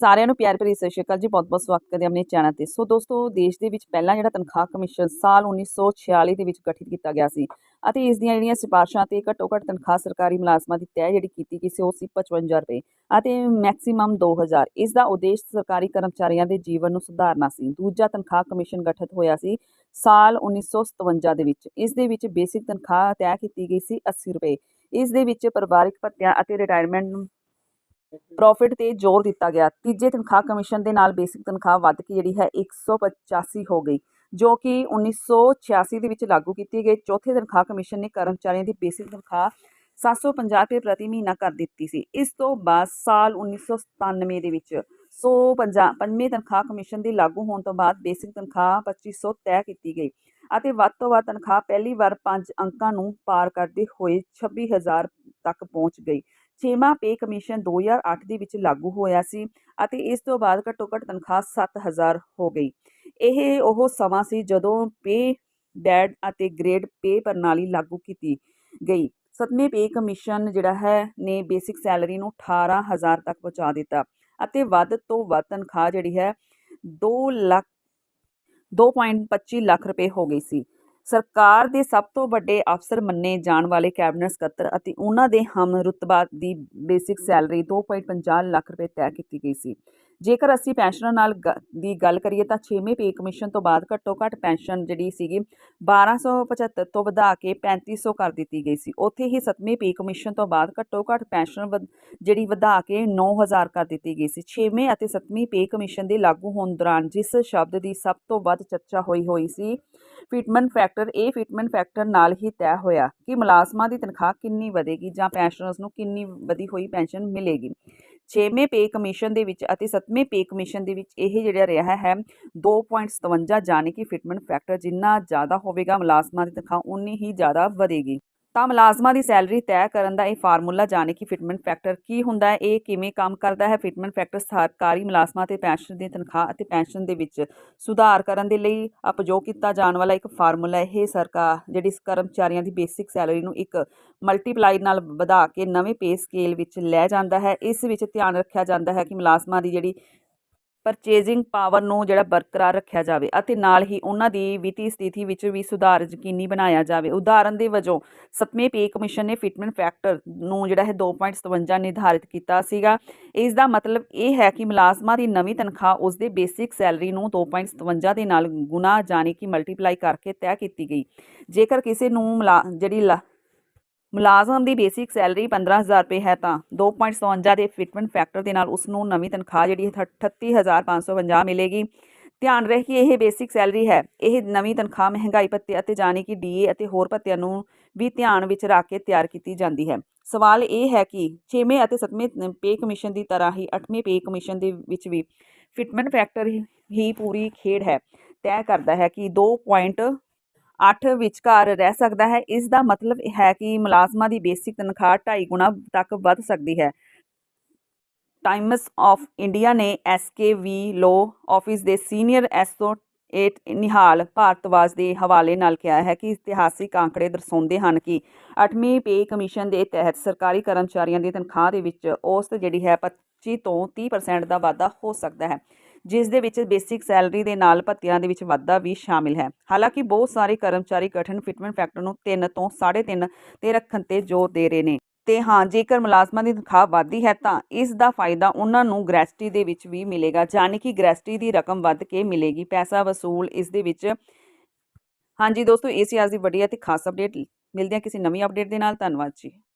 ਸਾਰਿਆਂ ਨੂੰ ਪਿਆਰ ਭਰੀ ਸਤਿ ਸ਼੍ਰੀ ਅਕਾਲ ਜੀ ਬਹੁਤ-ਬਹੁਤ ਸਵਾਗਤ ਕਰਦੇ ਹਾਂ ਆਪਣੇ ਚੈਨਲ ਤੇ। ਸੋ ਦੋਸਤੋ, ਦੇਸ਼ ਦੇ ਵਿੱਚ ਪਹਿਲਾਂ ਜਿਹੜਾ ਤਨਖਾਹ ਕਮਿਸ਼ਨ ਸਾਲ 1946 ਦੇ ਵਿੱਚ ਗਠਿਤ ਕੀਤਾ ਗਿਆ ਸੀ ਅਤੇ ਇਸ ਦੀਆਂ ਜਿਹੜੀਆਂ ਸਿਫਾਰਸ਼ਾਂ ਤੇ ਘੱਟੋ-ਘੱਟ ਤਨਖਾਹ ਸਰਕਾਰੀ ਮੁਲਾਜ਼ਮਾਂ ਦੀ ਤੈਅ ਜਿਹੜੀ ਕੀਤੀ ਗਈ ਸੀ, ਉਹ ਸੀ 55 ਰੁਪਏ ਅਤੇ ਮੈਕਸਿਮਮ 2000 ਇਸ ਦਾ ਉਦੇਸ਼ ਸਰਕਾਰੀ ਕਰਮਚਾਰੀਆਂ ਦੇ ਜੀਵਨ ਨੂੰ ਸੁਧਾਰਨਾ ਸੀ। ਦੂਜਾ ਤਨਖਾਹ ਕਮਿਸ਼ਨ ਗਠਿਤ ਹੋਇਆ ਸੀ ਸਾਲ 1957 ਦੇ ਵਿੱਚ। ਇਸ ਦੇ ਵਿੱਚ ਬੇਸਿਕ ਤਨਖਾਹ ਤੈਅ ਕੀਤੀ ਗਈ ਸੀ 80 ਰੁਪਏ। ਇਸ ਦੇ ਵਿੱਚ ਪਰਿਵਾਰਿਕ ਭੱਤਿਆਂ ਅਤੇ ਰਿਟਾਇਰਮੈਂਟ ਪ੍ਰੋਫਿਟ ਤੇ ਜ਼ੋਰ ਦਿੱਤਾ ਗਿਆ। ਤੀਜੇ ਤਨਖਾਹ ਕਮਿਸ਼ਨ ਦੇ ਨਾਲ ਬੇਸਿਕ ਤਨਖਾਹ ਵੱਧ ਕੇ ਜਿਹੜੀ ਹੈ 185 ਹੋ ਗਈ, ਜੋ ਕਿ 1986 ਦੇ ਵਿੱਚ ਲਾਗੂ ਕੀਤੀ ਗਈ। ਚੌਥੇ ਤਨਖਾਹ ਕਮਿਸ਼ਨ ਨੇ ਕਰਮਚਾਰੀਆਂ ਦੀ ਬੇਸਿਕ ਤਨਖਾਹ 750 ਰੁਪਏ ਪ੍ਰਤੀ ਮਹੀਨਾ ਕਰ ਦਿੱਤੀ ਸੀ। ਇਸ ਤੋਂ ਬਾਅਦ ਸਾਲ 1997 ਦੇ ਵਿੱਚ ਸੋ ਪੰਜਾ ਪੰਜਵੇਂ ਤਨਖਾਹ ਕਮਿਸ਼ਨ ਦੀ ਲਾਗੂ ਹੋਣ ਤੋਂ ਬਾਅਦ ਬੇਸਿਕ ਤਨਖਾਹ 2500 ਤੈਅ ਕੀਤੀ ਗਈ ਅਤੇ ਵੱਧ ਤੋਂ ਵੱਧ ਤਨਖਾਹ ਪਹਿਲੀ ਵਾਰ 5 ਅੰਕਾਂ ਨੂੰ ਪਾਰ ਕਰਦੇ ਹੋਏ 26000 ਤੱਕ ਪਹੁੰਚ ਗਈ। ਛੇਵਾਂ ਪੇ ਕਮਿਸ਼ਨ 2008 ਦੇ ਵਿੱਚ ਲਾਗੂ ਹੋਇਆ ਸੀ ਅਤੇ ਇਸ ਤੋਂ ਬਾਅਦ ਘੱਟੋ ਘੱਟ ਤਨਖਾਹ 7000 ਹੋ ਗਈ। ਇਹ ਉਹ ਸਮਾਂ ਸੀ ਜਦੋਂ ਪੇ ਡੈਡ ਅਤੇ ਗ੍ਰੇਡ ਪੇ ਪ੍ਰਣਾਲੀ ਲਾਗੂ ਕੀਤੀ ਗਈ। ਸੱਤਵੇਂ ਪੇ ਕਮਿਸ਼ਨ ਜਿਹੜਾ ਹੈ ਨੇ ਬੇਸਿਕ ਸੈਲਰੀ ਨੂੰ 18000 ਤੱਕ ਪਹੁੰਚਾ ਦਿੱਤਾ ਅਤੇ ਵੱਧ ਤੋਂ ਵੱਧ ਤਨਖਾਹ ਜਿਹੜੀ ਹੈ 2 ਲੱਖ 2.25 ਲੱਖ ਰੁਪਏ ਹੋ ਗਈ ਸੀ। ਸਰਕਾਰ ਦੇ ਸਭ ਤੋਂ ਵੱਡੇ ਅਫਸਰ ਮੰਨੇ ਜਾਣ ਵਾਲੇ ਕੈਬਨਿਟ ਸਕੱਤਰ ਅਤੇ ਉਹਨਾਂ ਦੇ ਹਮ ਰੁਤਬਾ ਦੀ ਬੇਸਿਕ ਸੈਲਰੀ 2.50 ਲੱਖ ਰੁਪਏ ਤੈਅ ਕੀਤੀ ਗਈ ਸੀ। ਜੇਕਰ ਅਸੀਂ ਪੈਨਸ਼ਨਰ ਨਾਲ ਗ- ਦੀ ਗੱਲ ਕਰੀਏ ਤਾਂ 6ਵੇਂ ਪੇ ਕਮਿਸ਼ਨ ਤੋਂ ਬਾਅਦ ਘੱਟੋ ਘੱਟ ਪੈਨਸ਼ਨ ਜਿਹੜੀ ਸੀਗੀ 1275 ਤੋਂ ਵਧਾ ਕੇ 3500 ਕਰ ਦਿੱਤੀ ਗਈ ਸੀ। ਉੱਥੇ ਹੀ 7ਵੇਂ ਪੇ ਕਮਿਸ਼ਨ ਤੋਂ ਬਾਅਦ ਘੱਟੋ ਘੱਟ ਪੈਨਸ਼ਨ ਵਧ- ਜਿਹੜੀ ਵਧਾ ਕੇ 9000 ਕਰ ਦਿੱਤੀ ਗਈ ਸੀ। 6ਵੇਂ ਅਤੇ 7ਵੀਂ ਪੇ ਕਮਿਸ਼ਨ ਦੇ ਲਾਗੂ ਹੋਣ ਦੌਰਾਨ ਜਿਸ ਸ਼ਬਦ ਦੀ ਸਭ ਤੋਂ ਵੱਧ ਚਰਚਾ ਹੋਈ ਹੋਈ ਸੀ ਫਿਟਮੈਂਟ ਫੈਕਟਰ, ਇਹ ਫਿਟਮੈਂਟ ਫੈਕਟਰ ਨਾਲ ਹੀ ਤੈਅ ਹੋਇਆ ਕਿ ਮੁਲਾਜ਼ਮਾਂ ਦੀ ਤਨਖਾਹ ਕਿੰਨੀ ਵਧੇਗੀ ਜਾਂ ਪੈਨਸ਼ਨਰਸ ਨੂੰ ਕਿੰਨੀ ਵਧੀ ਹੋਈ ਪੈਨਸ਼ਨ ਮਿਲੇਗੀ। ਛੇਵੇਂ ਪੇ ਕਮਿਸ਼ਨ ਦੇ ਵਿੱਚ ਅਤੇ ਸੱਤਵੇਂ ਪੇ ਕਮਿਸ਼ਨ ਦੇ ਵਿੱਚ ਇਹ ਜਿਹੜਾ ਰਿਹਾ ਹੈ 2.57 ਜਾਣੀ ਕਿ ਫਿਟਮੈਂਟ ਫੈਕਟਰ ਜਿੰਨਾ ਜ਼ਿਆਦਾ ਹੋਵੇਗਾ ਮੁਲਾਜ਼ਮਾਂ ਦੀ ਤਨਖਾਹ, ਉਨੀ ਹੀ ਜ਼ਿਆਦਾ ਵਧੇਗੀ। ਤਾਂ ਮੁਲਾਜ਼ਮਾਂ ਦੀ ਸੈਲਰੀ ਤੈਅ ਕਰਨ ਦਾ ਇਹ ਫਾਰਮੂਲਾ ਜਾਣੇ ਕਿ ਫਿਟਮੈਂਟ ਫੈਕਟਰ ਕੀ ਹੁੰਦਾ ਹੈ, ਇਹ ਕਿਵੇਂ ਕੰਮ ਕਰਦਾ ਹੈ, ਫਿਟਮੈਂਟ ਫੈਕਟਰ ਸਰਕਾਰੀ ਮੁਲਾਜ਼ਮਾਂ ਤੇ ਪੈਨਸ਼ਨ ਦੀ ਤਨਖਾਹ ਅਤੇ ਪੈਨਸ਼ਨ ਦੇ ਵਿੱਚ ਸੁਧਾਰ ਕਰਨ ਦੇ ਲਈ ਉਪਯੋਗ ਕੀਤਾ ਜਾਣ ਵਾਲਾ ਇੱਕ ਫਾਰਮੂਲਾ ਇਹ ਸਰਕਾਰ ਜਿਹੜੀ ਕਰਮਚਾਰੀਆਂ ਦੀ ਬੇਸਿਕ ਸੈਲਰੀ ਨੂੰ ਇੱਕ ਮਲਟੀਪਲਾਈ ਨਾਲ ਵਧਾ ਕੇ ਨਵੇਂ ਪੇ ਸਕੇਲ ਵਿੱਚ ਲੈ ਜਾਂਦਾ ਹੈ। ਇਸ ਵਿੱਚ ਧਿਆਨ ਰੱਖਿਆ ਜਾਂਦਾ ਹੈ ਕਿ ਮੁਲਾਜ਼ਮਾਂ ਦੀ ਜਿਹੜੀ ਪਰਚੇਜ਼ਿੰਗ ਪਾਵਰ ਨੂੰ ਜਿਹੜਾ ਬਰਕਰਾਰ ਰੱਖਿਆ ਜਾਵੇ ਅਤੇ ਨਾਲ ਹੀ ਉਹਨਾਂ ਦੀ ਵਿੱਤੀ ਸਥਿਤੀ ਵਿੱਚ ਵੀ ਸੁਧਾਰ ਯਕੀਨੀ ਬਣਾਇਆ ਜਾਵੇ। ਉਦਾਹਰਨ ਦੇ ਵਜੋਂ, ਸੱਤਵੇਂ ਪੇ ਕਮਿਸ਼ਨ ਨੇ ਫਿਟਮੈਂਟ ਫੈਕਟਰ ਨੂੰ ਜਿਹੜਾ ਹੈ 2.57 ਨਿਰਧਾਰਿਤ ਕੀਤਾ ਸੀਗਾ। ਇਸ ਦਾ ਮਤਲਬ ਇਹ ਹੈ ਕਿ ਮੁਲਾਜ਼ਮਾਂ ਦੀ ਨਵੀਂ ਤਨਖਾਹ ਉਸ ਦੇ ਬੇਸਿਕ ਸੈਲਰੀ ਨੂੰ 2.57 ਦੇ ਨਾਲ ਗੁਣਾ, ਜਾਣੀ ਕਿ ਮਲਟੀਪਲਾਈ ਕਰਕੇ ਤੈਅ ਕੀਤੀ ਗਈ। ਜੇਕਰ ਕਿਸੇ ਨੂੰ ਮੁਲਾ- ਜਿਹੜੀ ਲਾ- ਮੁਲਾਜ਼ਮ ਦੀ ਬੇਸਿਕ ਸੈਲਰੀ 15000 ਰੁਪਏ ਹੈ ਤਾਂ 2.57 ਦੇ ਫਿਟਮੈਂਟ ਫੈਕਟਰ ਦੇ ਨਾਲ ਉਸ ਨੂੰ ਨਵੀਂ ਤਨਖਾਹ ਜਿਹੜੀ ਹੈ 38550 ਮਿਲੇਗੀ। ਧਿਆਨ ਰਹੇ ਕਿ ਇਹ ਬੇਸਿਕ ਸੈਲਰੀ ਹੈ। ਇਹ ਨਵੀਂ ਤਨਖਾਹ, ਮਹਿੰਗਾਈ ਭੱਤੇ ਅਤੇ ਜਾਣੀ ਕਿ ਡੀਏ ਅਤੇ ਹੋਰ ਭੱਤਿਆਂ ਨੂੰ ਵੀ ਧਿਆਨ ਵਿੱਚ ਰੱਖ ਕੇ ਤਿਆਰ ਕੀਤੀ ਜਾਂਦੀ ਹੈ। ਸਵਾਲ ਇਹ ਹੈ ਕਿ 6ਵੇਂ ਅਤੇ 7ਵੇਂ ਪੇ ਕਮਿਸ਼ਨ ਦੀ ਤਰ੍ਹਾਂ ਹੀ 8ਵੇਂ ਪੇ ਕਮਿਸ਼ਨ ਦੇ ਵਿੱਚ ਵੀ ਫਿਟਮੈਂਟ ਫੈਕਟਰ ਹੀ- ਪੂਰੀ ਖੇਡ ਹੈ। ਤੈਅ ਕਰਦਾ ਹੈ ਕਿ 2.8 ਵਿਚਕਾਰ ਰਹਿ ਸਕਦਾ ਹੈ। ਇਸ ਦਾ ਮਤਲਬ ਹੈ ਕਿ ਮੁਲਾਜ਼ਮਾਂ ਦੀ ਬੇਸਿਕ ਤਨਖਾਹ 2.5 ਗੁਣਾ ਤੱਕ ਵੱਧ ਸਕਦੀ ਹੈ। ਟਾਈਮਸ ਆਫ ਇੰਡੀਆ ਨੇ ਐਸਕੇਵੀ ਲੋ ਆਫਿਸ ਦੇ ਸੀਨੀਅਰ ਐਸੋਸੀਏਟ ਨਿਹਾਲ ਭਾਰਤਵਾਜ ਦੇ ਹਵਾਲੇ ਨਾਲ ਕਿਹਾ ਹੈ ਕਿ ਇਤਿਹਾਸਿਕ ਆંકੜੇ ਦਰਸਾਉਂਦੇ ਹਨ ਕਿ 8ਵੀਂ ਪੇ ਕਮਿਸ਼ਨ ਦੇ ਤਹਿਤ ਸਰਕਾਰੀ ਕਰਮਚਾਰੀਆਂ ਦੀ ਤਨਖਾਹ ਦੇ ਵਿੱਚ ਔਸਤ ਜਿਹੜੀ ਹੈ 25 ਤੋਂ 30% ਦਾ ਵਾਧਾ ਹੋ ਸਕਦਾ ਹੈ। ਜਿਸ ਦੇ ਵਿੱਚ ਬੇਸਿਕ ਸੈਲਰੀ ਦੇ ਨਾਲ ਭੱਤਿਆਂ ਦੇ ਵਿੱਚ ਵਾਧਾ ਵੀ ਸ਼ਾਮਿਲ ਹੈ। ਹਾਲਾਂਕਿ ਬਹੁਤ ਸਾਰੇ ਕਰਮਚਾਰੀ ਗਠਨ ਫਿਟਮੈਂਟ ਫੈਕਟਰ ਨੂੰ 3 ਤੋਂ 3.5 ਤੇ ਰੱਖਣ ਤੇ ਜ਼ੋਰ ਦੇ ਰਹੇ ਨੇ। ਤੇ ਹਾਂ, ਜੇਕਰ ਮੁਲਾਜ਼ਮਾਂ ਦੀ ਤਨਖਾਹ ਵਧਦੀ ਹੈ ਤਾਂ ਇਸ ਦਾ ਫਾਇਦਾ ਉਹਨਾਂ ਨੂੰ ਗ੍ਰੈਸਟੀ ਦੇ ਵਿੱਚ ਵੀ ਮਿਲੇਗਾ, ਯਾਨੀ ਕਿ ਗ੍ਰੈਸਟੀ ਦੀ ਰਕਮ ਵੱਧ ਕੇ ਮਿਲੇਗੀ। ਪੈਸਾ ਵਸੂਲ ਇਸ ਦੇ ਵਿੱਚ ਹਾਂਜੀ ਦੋਸਤੋ, ਇਹ ਸੀ ਅੱਜ ਦੀ ਵੱਡੀ ਅਤੇ ਖਾਸ ਅਪਡੇਟ ਮਿਲਦੇ ਹਾਂ ਕਿਸੇ ਨਵੀਂ ਅਪਡੇਟ ਦੇ ਨਾਲ। ਧੰਨਵਾਦ ਜੀ।